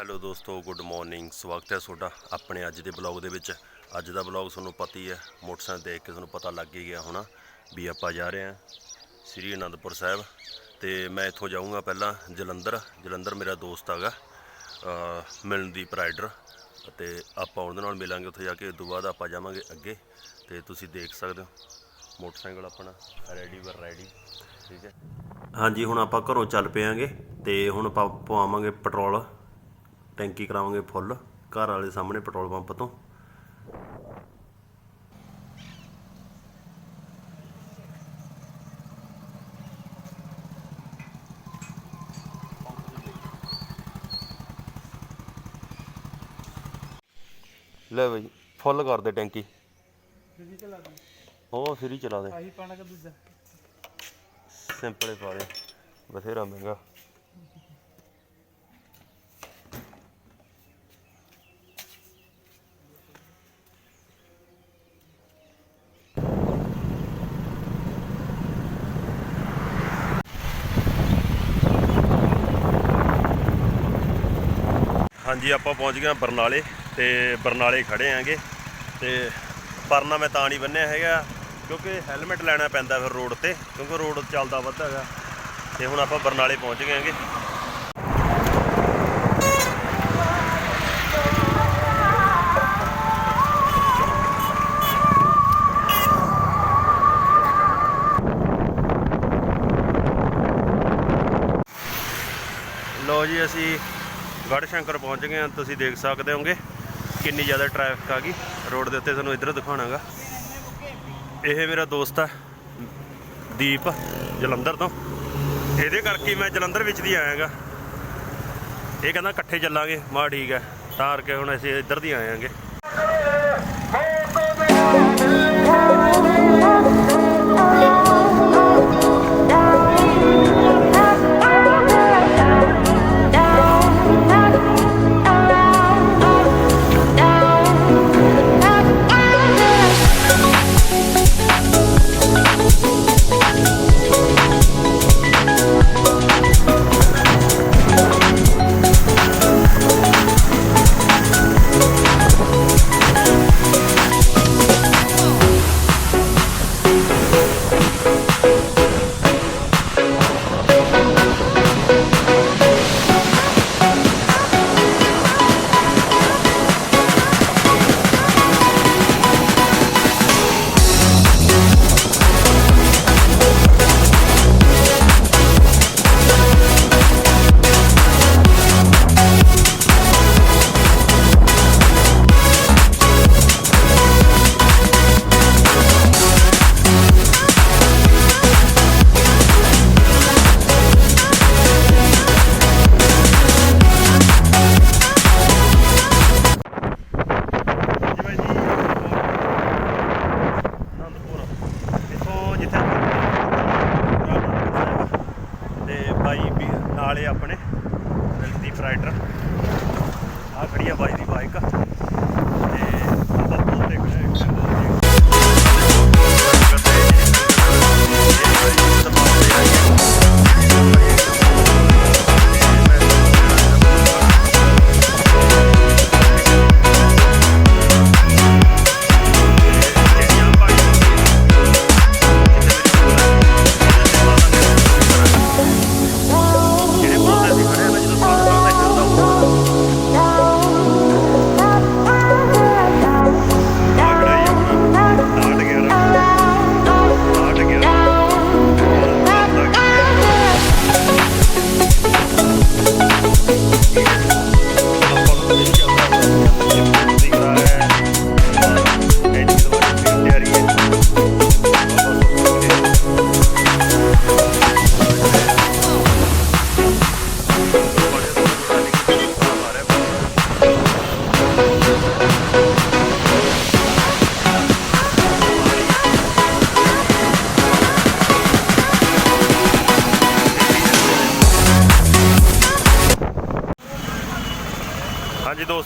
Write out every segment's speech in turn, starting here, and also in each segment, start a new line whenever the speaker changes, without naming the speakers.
Hello ਦੋਸਤੋ, good morning. ਸਵਾਗਤ ਹੈ ਤੁਹਾਡਾ ਆਪਣੇ ਅੱਜ ਦੇ ਬਲੌਗ ਦੇ ਵਿੱਚ। ਅੱਜ ਦਾ ਬਲੌਗ ਤੁਹਾਨੂੰ ਪਤਾ ਹੀ ਹੈ, ਮੋਟਰਸਾਈਕਲ ਦੇਖ ਕੇ ਤੁਹਾਨੂੰ ਪਤਾ ਲੱਗ ਹੀ ਗਿਆ ਹੋਣਾ ਵੀ ਆਪਾਂ ਜਾ ਰਹੇ ਹਾਂ ਸ੍ਰੀ ਅਨੰਦਪੁਰ ਸਾਹਿਬ। ਤੇ ਮੈਂ ਇੱਥੋਂ ਜਾਊਂਗਾ ਪਹਿਲਾਂ ਜਲੰਧਰ। ਜਲੰਧਰ ਮੇਰਾ ਦੋਸਤ ਹੈਗਾ ਮਿਲਨਦੀਪ ਰਾਈਡਰ। ਅਤੇ ਆਪਾਂ ਉਹਦੇ ਨਾਲ ਮਿਲਾਂਗੇ, ਉੱਥੇ ਜਾ ਕੇ ਉਸ ਤੋਂ ਬਾਅਦ ਆਪਾਂ ਜਾਵਾਂਗੇ ਅੱਗੇ। ਤੇ ਤੁਸੀਂ ਦੇਖ ਸਕਦੇ ਹੋ, ਮੋਟਰਸਾਈਕਲ ਆਪਣਾ ਰੈਡੀ ਵਰ ਰੈਡੀ ਠੀਕ ਹੈ। ਹਾਂਜੀ, ਹੁਣ ਆਪਾਂ ਘਰੋਂ ਚੱਲ ਪਿਆਂਗੇ ਤੇ ਹੁਣ ਆਪਾਂ ਪਵਾਵਾਂਗੇ ਪੈਟਰੋਲ। ਟੈਂਕੀ ਕਰਾਵਾਂਗੇ ਫੁੱਲ ਘਰ ਵਾਲੇ ਸਾਹਮਣੇ ਪੈਟਰੋਲ ਪੰਪ ਤੋਂ। ਲੈ ਬਈ ਫੁੱਲ ਕਰ ਦੇ ਟੈਂਕੀ।
ਜੀ ਚਲਾ ਦੇ।
ਉਹ ਫਰੀ ਚਲਾ ਦੇ।
ਆਹੀ ਪਾਣਾ ਕਿ ਦੂਜਾ।
ਸਿੰਪਲ ਹੀ ਪਾ ਦੇ। ਬਥੇਰਾ ਮਹਿੰਗਾ। ਹਾਂਜੀ, ਆਪਾਂ ਪਹੁੰਚ ਗਏ ਹਾਂ ਬਰਨਾਲੇ ਤੇ ਬਰਨਾਲੇ ਖੜੇ ਆਂਗੇ ਤੇ ਪਰਨਾ ਮੈਂ ਤਾਂ ਨਹੀਂ ਬੰਨਿਆ ਹੈਗਾ ਕਿਉਂਕਿ ਹੈਲਮਟ ਲੈਣਾ ਪੈਂਦਾ ਫਿਰ ਰੋਡ ਤੇ, ਕਿਉਂਕਿ ਰੋਡ ਚੱਲਦਾ ਵੱਧਾ ਹੈਗਾ ਤੇ ਹੁਣ ਆਪਾਂ ਬਰਨਾਲੇ ਪਹੁੰਚ ਗਏ ਆਂਗੇ ਲੋ ਜੀ, ਅਸੀਂ ਗੜ੍ਹ ਸ਼ੰਕਰ ਪਹੁੰਚ ਗਏ ਹਾਂ। ਤੁਸੀਂ ਦੇਖ ਸਕਦੇ ਹੋਗੇ ਕਿੰਨੀ ਜ਼ਿਆਦਾ ਟ੍ਰੈਫਿਕ ਆ ਗਈ। ਰੋਡ ਦੇ ਉੱਤੇ ਤੁਹਾਨੂੰ ਇੱਧਰ ਦਿਖਾਉਣਾਗਾ। ਇਹ ਮੇਰਾ ਦੋਸਤ ਆ, ਦੀਪ ਜਲੰਧਰ ਤੋਂ। ਇਹਦੇ ਕਰਕੇ ਮੈਂ ਜਲੰਧਰ ਵਿੱਚ ਦੀ ਆਇਆਗਾ। ਇਹ ਕਹਿੰਦਾ ਇਕੱਠੇ ਚੱਲਾਂਗੇ। ਮਾ ਠੀਕ ਹੈ ਤਾਰ ਕੇ ਹੁਣ ਅਸੀਂ ਇੱਧਰ ਦੀ ਆਇਆਂਗੇ।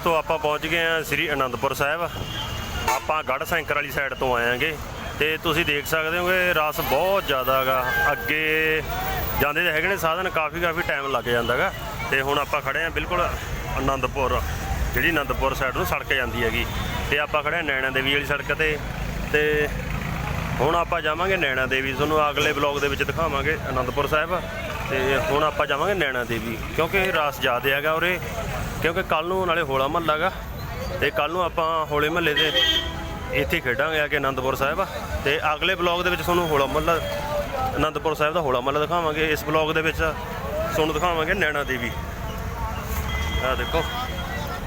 ਦੋਸਤੋ ਆਪਾਂ ਪਹੁੰਚ ਗਏ ਹਾਂ ਸ੍ਰੀ ਅਨੰਦਪੁਰ ਸਾਹਿਬ। ਆਪਾਂ ਗੜ੍ਹ ਸੈਂਕਰ ਵਾਲੀ ਸਾਈਡ ਤੋਂ ਆਏਾਂਗੇ ਤੇ ਤੁਸੀਂ ਦੇਖ ਸਕਦੇ ਹੋਗੇ, ਰਸ ਬਹੁਤ ਜ਼ਿਆਦਾ ਹੈਗਾ। ਅੱਗੇ ਜਾਂਦੇ ਤਾਂ ਹੈਗੇ ਨੇ ਸਾਧਨ, ਕਾਫੀ ਕਾਫੀ ਟਾਈਮ ਲੱਗ ਜਾਂਦਾਗਾ ਤੇ ਹੁਣ ਆਪਾਂ ਖੜੇ ਹਾਂ ਬਿਲਕੁਲ ਅਨੰਦਪੁਰ। ਜਿਹੜੀ ਅਨੰਦਪੁਰ ਸਾਈਡ ਨੂੰ ਸੜਕ ਜਾਂਦੀ ਹੈਗੀ। ਤੇ ਆਪਾਂ ਖੜੇ ਹਾਂ ਨੈਣਾ ਦੇਵੀ ਵਾਲੀ ਸੜਕ ਤੇ। ਤੇ ਹੁਣ ਆਪਾਂ ਜਾਵਾਂਗੇ ਨੈਣਾ ਦੇਵੀ। ਤੁਹਾਨੂੰ ਅਗਲੇ ਬਲੌਗ ਦੇ ਵਿੱਚ ਦਿਖਾਵਾਂਗੇ ਅਨੰਦਪੁਰ ਸਾਹਿਬ। ਤੇ ਹੁਣ ਆਪਾਂ ਜਾਵਾਂਗੇ ਨੈਣਾ ਦੇਵੀ, ਕਿਉਂਕਿ ਰਾਸ ਜ਼ਿਆਦੇ ਹੈਗਾ ਉਰੇ, ਕਿਉਂਕਿ ਕੱਲ ਨੂੰ ਨਾਲੇ ਹੋਲਾ ਮਹੱਲਾ ਹੈਗਾ ਤੇ ਕੱਲ ਨੂੰ ਆਪਾਂ ਹੋਲੇ ਮਹੱਲੇ ਦੇ ਇੱਥੇ ਖੇਡਾਂਗੇ ਆ ਕੇ ਆਨੰਦਪੁਰ ਸਾਹਿਬ। ਤੇ ਅਗਲੇ ਬਲੌਗ ਦੇ ਵਿੱਚ ਤੁਹਾਨੂੰ ਹੋਲਾ ਮਹੱਲਾ ਆਨੰਦਪੁਰ ਸਾਹਿਬ ਦਾ ਹੋਲਾ ਮਹੱਲਾ ਦਿਖਾਵਾਂਗੇ। ਇਸ ਬਲੌਗ ਦੇ ਵਿੱਚ ਤੁਹਾਨੂੰ ਦਿਖਾਵਾਂਗੇ ਨੈਣਾ ਦੇਵੀ। ਆ ਦੇਖੋ,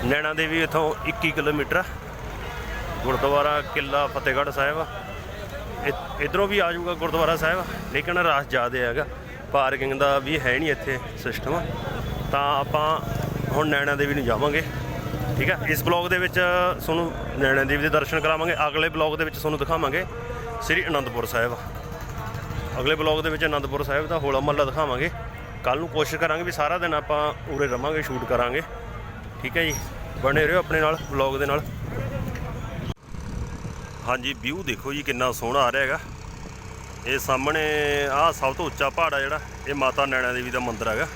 ਨੈਣਾ ਦੇਵੀ ਇਥੋਂ 21 ਕਿਲੋਮੀਟਰ ਗੁਰਦੁਆਰਾ ਕਿਲਾ ਫਤਿਹਗੜ੍ਹ ਸਾਹਿਬ। ਇ- ਇੱਧਰੋਂ ਵੀ ਆ ਜਾਊਗਾ ਗੁਰਦੁਆਰਾ ਸਾਹਿਬ, ਲੇਕਿਨ ਰਾਸ ਜ਼ਿਆਦੇ ਹੈਗਾ। ਪਾਰਕਿੰਗ ਦਾ ਵੀ ਹੈ ਨਹੀਂ ਇੱਥੇ ਸਿਸਟਮ। ਤਾਂ ਆਪਾਂ ਹੁਣ ਨੈਣਾ ਦੇਵੀ ਨੂੰ ਜਾਵਾਂਗੇ। ਠੀਕ ਹੈ ਇਸ ਬਲੌਗ ਦੇ ਵਿੱਚ ਤੁਹਾਨੂੰ ਨੈਣਾ ਦੇਵੀ ਦੇ ਦਰਸ਼ਨ ਕਰਾਵਾਂਗੇ। ਅਗਲੇ ਬਲੌਗ ਦੇ ਵਿੱਚ ਤੁਹਾਨੂੰ ਦਿਖਾਵਾਂਗੇ ਸ੍ਰੀ ਅਨੰਦਪੁਰ ਸਾਹਿਬ। ਅਗਲੇ ਬਲੌਗ ਦੇ ਵਿੱਚ ਅਨੰਦਪੁਰ ਸਾਹਿਬ ਦਾ ਹੋਲਾ ਮਹੱਲਾ ਦਿਖਾਵਾਂਗੇ। ਕੱਲ ਨੂੰ ਕੋਸ਼ਿਸ਼ ਕਰਾਂਗੇ ਵੀ ਸਾਰਾ ਦਿਨ ਆਪਾਂ ਉਰੇ ਰਵਾਂਗੇ, ਸ਼ੂਟ ਕਰਾਂਗੇ। ਠੀਕ ਹੈ ਜੀ? ਬਣੇ ਰਹੋ ਆਪਣੇ ਨਾਲ ਬਲੌਗ ਦੇ ਨਾਲ। ਹਾਂਜੀ, ਵਿਊ ਦੇਖੋ ਜੀ, ਕਿੰਨਾ ਸੋਹਣਾ ਆ ਰਿਹਾ ਹੈਗਾ। ਇਹ ਸਾਹਮਣੇ ਆਹ ਸਭ ਤੋਂ ਉੱਚਾ ਪਹਾੜ ਆ ਜਿਹੜਾ, ਇਹ ਮਾਤਾ ਨੈਣਾ ਦੇਵੀ ਦਾ ਮੰਦਿਰ ਹੈਗਾ।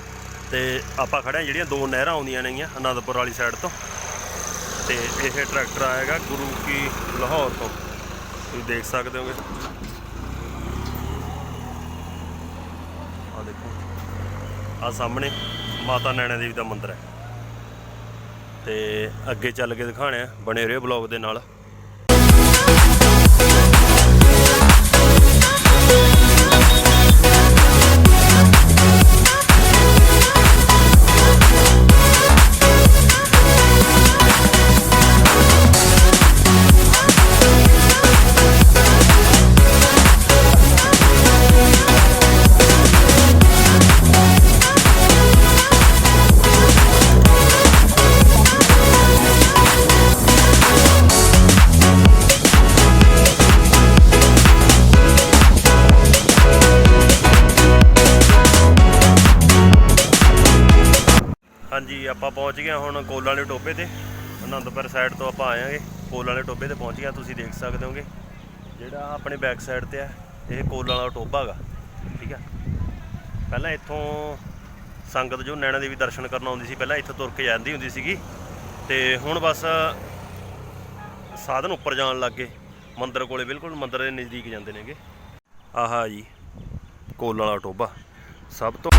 ਤੇ ਆਪਾਂ ਖੜੇ ਹਾਂ, ਜਿਹੜੀਆਂ ਦੋ ਨਹਿਰਾਂ ਆਉਂਦੀਆਂ ਨੇਗੀਆਂ, ਅਨੰਦਪੁਰ ਵਾਲੀ ਸਾਈਡ ਤੋਂ। ਤੇ ਇਹ ਟਰੈਕਟਰ ਆਏਗਾ ਗੁਰੂ ਕੀ ਲਾਹੌਰ ਤੋਂ। ਤੁਸੀਂ ਦੇਖ ਸਕਦੇ ਹੋਗੇ। ਆ ਦੇਖੋ। ਆ ਸਾਹਮਣੇ ਮਾਤਾ ਨੈਣਾ ਦੇਵੀ ਦਾ ਮੰਦਿਰ ਹੈ। ਤੇ ਅੱਗੇ ਚੱਲ ਕੇ ਦਿਖਾਣੇ ਆ ਬਣੇ ਰਹੇ ਬਲੌਗ ਦੇ ਨਾਲ। ਪਹੁੰਚ ਗਏ ਹੁਣ ਕੋਲਾਂ ਵਾਲੇ ਟੋਬੇ ਤੇ। ਅਨੰਦਪੁਰ ਸਾਈਡ ਤੋਂ ਆਪਾਂ ਆਏ ਕੋਲਾਂ ਵਾਲੇ ਟੋਬੇ ਤੇ ਪਹੁੰਚ ਗਿਆ ਤੁਸੀਂ ਦੇਖ ਸਕਦੇ ਹੋਗੇ। ਜਿਹੜਾ ਆਪਣੇ ਬੈਕ ਸਾਈਡ ਤੇ ਆ, ਇਹ ਕੋਲਾਂ ਵਾਲਾ ਟੋਬਾ ਹੈਗਾ, ਠੀਕ ਹੈ ਪਹਿਲਾਂ ਇੱਥੋਂ ਸੰਗਤ ਜੋ ਨੈਣਾ ਦੇਵੀ ਦਰਸ਼ਨ ਕਰਨ ਆਉਂਦੀ ਸੀ, ਪਹਿਲਾਂ ਇੱਥੋਂ ਤੁਰ ਕੇ ਜਾਂਦੀ ਹੁੰਦੀ ਸੀਗੀ। ਤੇ ਹੁਣ ਬਸ ਸਾਧਨ ਉੱਪਰ ਜਾਣ ਲੱਗ ਗਏ। ਮੰਦਰ ਕੋਲੇ ਬਿਲਕੁਲ ਮੰਦਰ ਦੇ ਨਜ਼ਦੀਕ ਜਾਂਦੇ ਨੇਗੇ। ਆਹਾ ਜੀ, ਕੋਲ ਵਾਲਾ ਟੋਬਾ ਸਭ ਤੋਂ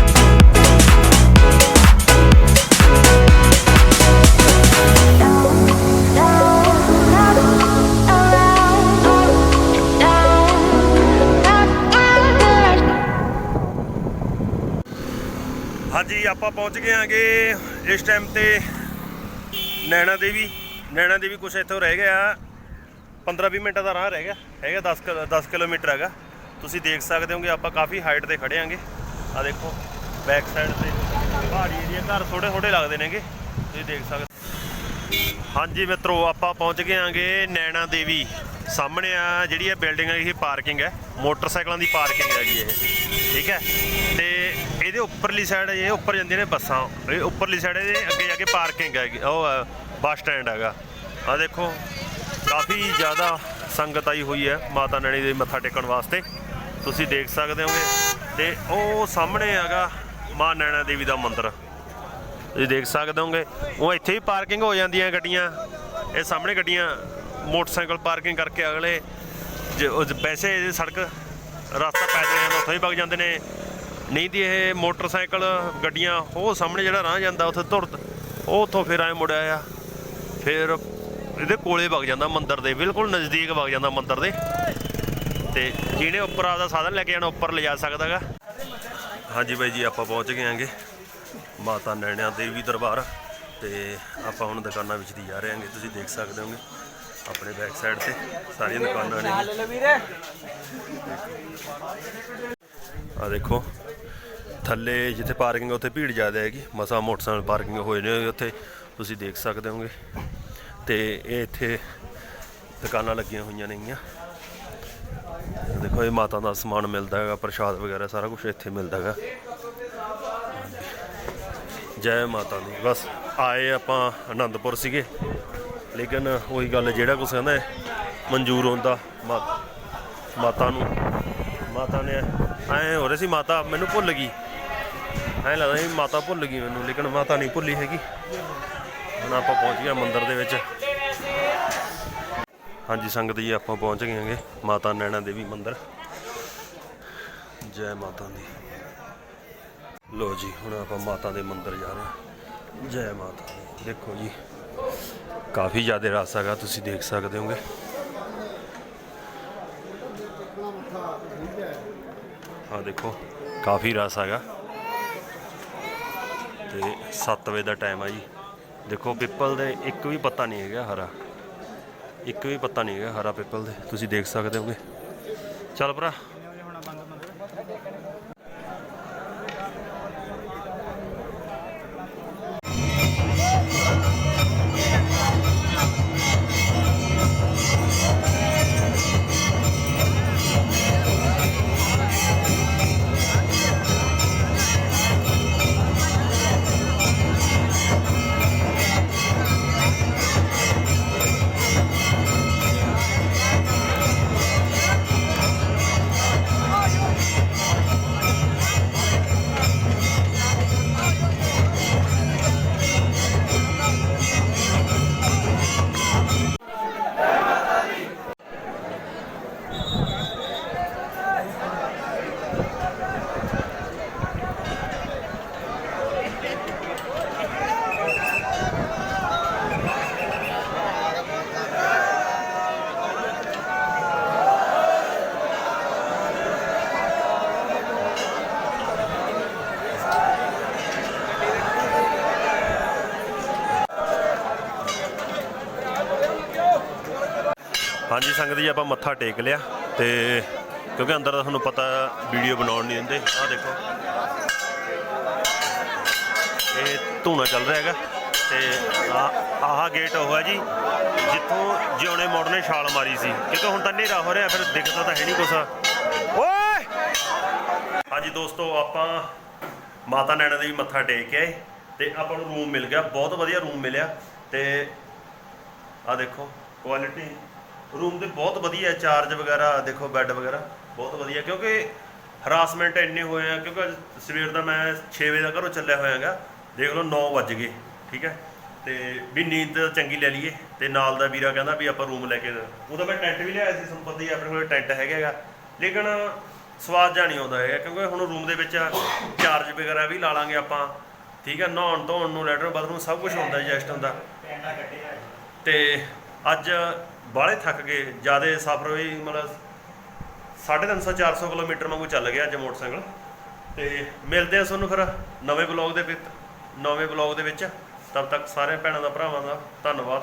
ਆਪਾਂ ਪਹੁੰਚ ਗਏ ਆਂਗੇ ਇਸ ਟਾਈਮ ਤੇ ਨੈਣਾ ਦੇਵੀ ਨੈਣਾ ਦੇਵੀ ਕੁਛ ਇੱਥੋਂ ਰਹਿ ਗਿਆ 15-20 ਮਿੰਟਾਂ ਦਾ ਰਾਹ ਰਹਿ ਗਿਆ, ਹੈਗਾ 10 ਕਿ- 10 ਕਿਲੋਮੀਟਰ ਹੈਗਾ। ਤੁਸੀਂ ਦੇਖ ਸਕਦੇ ਹੋਗੇ ਆਪਾਂ ਕਾਫੀ ਹਾਈਟ ਤੇ ਖੜੇ ਆਂਗੇ। ਆ ਦੇਖੋ ਬੈਕ ਸਾਈਡ ਤੇ ਪਹਾੜੀ ਏਰੀਆ ਘਰ ਥੋੜੇ ਥੋੜੇ ਲੱਗਦੇ ਨੇਗੇ, ਤੁਸੀਂ ਦੇਖ ਸਕਦੇ। ਹਾਂਜੀ ਮਿੱਤਰੋ, ਆਪਾਂ ਪਹੁੰਚ ਗਏ ਆਂਗੇ ਨੈਣਾ ਦੇਵੀ। ਸਾਹਮਣੇ ਆ ਜਿਹੜੀ ਇਹ ਬਿਲਡਿੰਗ ਹੈ ਇਹ ਪਾਰਕਿੰਗ ਹੈ। ਮੋਟਰਸਾਈਕਲਾਂ ਦੀ ਪਾਰਕਿੰਗ ਹੈਗੀ ਇਹ। ਠੀਕ ਹੈ? ਤੇ ਇਹਦੇ ਉੱਪਰਲੀ ਸਾਈਡ ਇਹ ਉੱਪਰ ਜਾਂਦੀਆਂ ਨੇ ਬੱਸਾਂ। ਇਹ ਉੱਪਰਲੀ ਸਾਈਡ ਇਹਦੇ ਅੱਗੇ ਜਾ ਕੇ ਪਾਰਕਿੰਗ ਹੈਗੀ ਉਹ ਹੈ, ਬੱਸ ਸਟੈਂਡ ਹੈਗਾ। ਆ ਦੇਖੋ ਕਾਫੀ ਜ਼ਿਆਦਾ ਸੰਗਤ ਆਈ ਹੋਈ ਹੈ ਮਾਤਾ ਨੈਣੀ ਦੇ ਮੱਥਾ ਟੇਕਣ ਵਾਸਤੇ। ਤੁਸੀਂ ਦੇਖ ਸਕਦੇ ਹੋਗੇ। ਤੇ ਉਹ ਸਾਹਮਣੇ ਹੈਗਾ ਮਾਂ ਨੈਣਾ ਦੇਵੀ ਦਾ ਮੰਦਿਰ। ਤੁਸੀਂ ਦੇਖ ਸਕਦੇ ਹੋਗੇ। ਉਹ ਇੱਥੇ ਹੀ ਪਾਰਕਿੰਗ ਹੋ ਜਾਂਦੀਆਂ ਗੱਡੀਆਂ। ਇਹ ਸਾਹਮਣੇ ਗੱਡੀਆਂ ਮੋਟਰਸਾਈਕਲ ਪਾਰਕਿੰਗ ਕਰਕੇ ਅਗਲੇ ਜੇ ਵੈਸੇ ਸੜਕ ਰਸਤਾ ਪੈਦਲ ਜਾਂਦਾ ਉੱਥੋਂ ਹੀ ਵਗ ਜਾਂਦੇ ਨੇ। ਨਹੀਂ ਦੀ ਇਹ ਮੋਟਰਸਾਈਕਲ, ਗੱਡੀਆਂ, ਉਹ ਸਾਹਮਣੇ ਜਿਹੜਾ ਰਾਹ ਜਾਂਦਾ, ਉੱਥੇ ਤੁਰ ਉਹ ਉੱਥੋਂ ਫਿਰ ਐ ਮੁੜਿਆ ਆ ਫਿਰ ਇਹਦੇ ਕੋਲੇ ਵਗ ਜਾਂਦਾ ਮੰਦਿਰ ਦੇ, ਬਿਲਕੁਲ ਨਜ਼ਦੀਕ ਵਗ ਜਾਂਦਾ ਮੰਦਿਰ ਦੇ। ਤੇ ਜਿਹਨੇ ਉੱਪਰ ਆਪਦਾ ਸਾਧਨ ਲੈ ਕੇ ਜਾਣਾ, ਉੱਪਰ ਲਿਜਾ ਸਕਦਾਗਾ ਹਾਂਜੀ ਬਾਈ ਜੀ, ਆਪਾਂ ਪਹੁੰਚ ਗਏ ਆਂਗੇ ਮਾਤਾ ਨੈਣਾ ਦੇਵੀ ਦਰਬਾਰ। ਤੇ ਆਪਾਂ ਹੁਣ ਦੁਕਾਨਾਂ ਵਿੱਚ ਦੀ ਜਾ ਰਹੇ ਹਾਂਗੇ, ਤੁਸੀਂ ਦੇਖ ਸਕਦੇ ਹੋਗੇ। ਆਪਣੇ ਬੈਕ ਸਾਈਡ ਤੇ ਸਾਰੀਆਂ ਦੁਕਾਨਾਂ ਨੇ। ਆ ਦੇਖੋ ਥੱਲੇ ਜਿੱਥੇ ਪਾਰਕਿੰਗ ਉੱਥੇ ਭੀੜ ਜ਼ਿਆਦਾ ਹੈਗੀ। ਮਸਾ ਮੋਟਰਸਾਈਕਲ ਪਾਰਕਿੰਗ ਹੋਏ ਨੇ ਉੱਥੇ ਤੁਸੀਂ ਦੇਖ ਸਕਦੇ ਹੋਗੇ। ਤੇ ਇਹ ਇੱਥੇ ਦੁਕਾਨਾਂ ਲੱਗੀਆਂ ਹੋਈਆਂ ਨੇਗੀਆਂ। ਦੇਖੋ ਇਹ ਮਾਤਾ ਦਾ ਸਮਾਨ ਮਿਲਦਾ ਹੈਗਾ ਪ੍ਰਸ਼ਾਦ ਵਗੈਰਾ ਸਾਰਾ ਕੁਝ ਇੱਥੇ ਮਿਲਦਾ ਹੈਗਾ। ਜੈ ਮਾਤਾ ਦੀ। ਬਸ ਆਏ ਆਪਾਂ ਆਨੰਦਪੁਰ ਸੀਗੇ। ਲੇਕਿਨ ਉਹੀ ਗੱਲ ਜਿਹੜਾ ਕੁਛ ਕਹਿੰਦਾ ਮਨਜ਼ੂਰ ਹੁੰਦਾ ਮਾ- ਮਾਤਾ ਨੂੰ। ਮਾਤਾ ਨੇ ਐ ਹੋ ਰਿਹਾ ਸੀ, ਮਾਤਾ ਮੈਨੂੰ ਭੁੱਲ ਗਈ। ਐ ਲੱਗਦਾ ਸੀ ਮਾਤਾ ਭੁੱਲ ਗਈ ਮੈਨੂੰ, ਲੇਕਿਨ ਮਾਤਾ ਨਹੀਂ ਭੁੱਲੀ ਹੈਗੀ। ਹੁਣ ਆਪਾਂ ਪਹੁੰਚ ਗਏ ਮੰਦਿਰ ਦੇ ਵਿੱਚ। ਹਾਂਜੀ, ਸੰਗਤ ਜੀ, ਆਪਾਂ ਪਹੁੰਚ ਗਏ ਹਾਂਗੇ, ਮਾਤਾ ਨੈਣਾ ਦੇਵੀ ਮੰਦਿਰ। ਜੈ ਮਾਤਾ ਦੀ। ਲੋ ਜੀ, ਹੁਣ ਆਪਾਂ ਮਾਤਾ ਦੇ ਮੰਦਿਰ ਜਾ ਰਹੇ ਹਾਂ। ਜੈ ਮਾਤਾ ਦੀ। ਦੇਖੋ ਜੀ। ਕਾਫੀ ਜ਼ਿਆਦਾ ਰਸ ਹੈਗਾ, ਤੁਸੀਂ ਦੇਖ ਸਕਦੇ ਹੋਗੇ। ਆ ਦੇਖੋ, ਕਾਫੀ ਰਸ ਹੈਗਾ। ਤੇ 7 ਵਜੇ ਦਾ ਟਾਈਮ ਆ ਜੀ। ਦੇਖੋ, ਪਿੱਪਲ ਦੇ ਇੱਕ ਵੀ ਪੱਤਾ ਨਹੀਂ ਹੈਗਾ, ਹਰਾ। ਇੱਕ ਵੀ ਪੱਤਾ ਨਹੀਂ ਹੈਗਾ, ਹਰਾ ਪਿੱਪਲ ਦੇ। ਤੁਸੀਂ ਦੇਖ ਸਕਦੇ ਹੋਗੇ। ਚੱਲ ਭਰਾ ਹਾਂਜੀ, ਸੰਗਤ ਜੀ, ਆਪਾਂ ਮੱਥਾ ਟੇਕ ਲਿਆ ਤੇ ਕਿਉਂਕਿ ਅੰਦਰ ਦਾ ਤੁਹਾਨੂੰ ਪਤਾ ਵੀਡੀਓ ਬਣਾਉਣ ਨਹੀਂ ਦਿੰਦੇ। ਆਹ ਦੇਖੋ। ਇਹ ਧੂਣਾ ਚੱਲ ਰਿਹਾ ਹੈਗਾ ਤੇ ਆਹ ਆਹ ਗੇਟ ਉਹ ਹੈ ਜੀ, ਜਿੱਥੋਂ ਜਿਉਣੇ ਮੋੜ ਨੇ ਛਾਲ ਮਾਰੀ ਸੀ। ਕਿਉਂਕਿ ਹੁਣ ਤਾਂ ਹਨੇਰਾ ਹੋ ਰਿਹਾ, ਫਿਰ ਦਿਖਦਾ ਤਾਂ ਹੈ ਨਹੀਂ ਕੁਛ। ਓਏ! ਹਾਂਜੀ ਦੋਸਤੋ, ਆਪਾਂ ਮਾਤਾ ਨੈਣਾ ਦੇਵੀ ਮੱਥਾ ਟੇਕ ਕੇ ਆਏ ਤੇ ਆਪਾਂ ਨੂੰ ਰੂਮ ਮਿਲ ਗਿਆ। ਬਹੁਤ ਵਧੀਆ ਰੂਮ ਮਿਲਿਆ ਤੇ ਆ ਦੇਖੋ ਕੁਆਲਿਟੀ ਰੂਮ ਦੇ ਬਹੁਤ ਵਧੀਆ ਚਾਰਜ ਵਗੈਰਾ ਦੇਖੋ ਬੈੱਡ ਵਗੈਰਾ ਬਹੁਤ ਵਧੀਆ ਕਿਉਂਕਿ ਹਰਾਸਮੈਂਟ ਇੰਨੇ ਹੋਏ ਆ ਕਿਉਂਕਿ ਅੱਜ ਸਵੇਰ ਦਾ ਮੈਂ 6 ਵਜੇ ਦਾ ਘਰੋਂ ਚੱਲਿਆ ਹੋਇਆਗਾ ਦੇਖ ਲਓ 9 ਵੱਜ ਗਏ ਠੀਕ ਹੈ? ਤੇ ਵੀ ਨੀਂਦ ਚੰਗੀ ਲੈ ਲਈਏ ਤੇ ਨਾਲ ਦਾ ਵੀਰਾ ਕਹਿੰਦਾ ਵੀ ਆਪਾਂ ਰੂਮ ਲੈ ਕੇ ਉਹਦਾ ਮੈਂ ਟੈਂਟ ਵੀ ਲਿਆਇਆ ਸੀ ਤੁਹਾਨੂੰ ਪਤਾ ਹੀ ਆ, ਆਪਣੇ ਕੋਲ ਟੈਂਟ ਹੈਗਾ ਗਾ ਲੇਕਿਨ ਸਵਾਦ ਜਾ ਨਹੀਂ ਆਉਂਦਾ ਹੈਗਾ ਕਿਉਂਕਿ ਹੁਣ ਰੂਮ ਦੇ ਵਿੱਚ ਚਾਰਜ ਵਗੈਰਾ ਵੀ ਲਾ ਲਾਂਗੇ ਆਪਾਂ ਠੀਕ ਹੈ? ਨਹਾਉਣ ਧੋਣ ਨੂੰ ਲੈਟਰ ਬਾਥਰੂਮ ਸਭ ਕੁਝ ਹੁੰਦਾ ਜੈਸਟ ਹੁੰਦਾ। ਤੇ ਅੱਜ ਬਾਹਲੇ ਥੱਕ ਗਏ, ਜਿਆਦੇ ਸਫ਼ਰ ਵੀ ਮਤਲਬ 350 400 ਕਿਲੋਮੀਟਰ ਵਾਂਗੂ ਚੱਲ ਗਿਆ ਅੱਜ ਮੋਟਰਸਾਈਕਲ। ਤੇ ਮਿਲਦੇ ਆ ਤੁਹਾਨੂੰ ਫਿਰ ਨਵੇਂ ਬਲੌਗ ਦੇ ਵਿੱਚ, ਨਵੇਂ ਬਲੌਗ ਦੇ ਵਿੱਚ। ਤਦ ਤੱਕ ਸਾਰੇ ਭੈਣਾਂ ਦਾ, ਭਰਾਵਾਂ ਦਾ ਧੰਨਵਾਦ।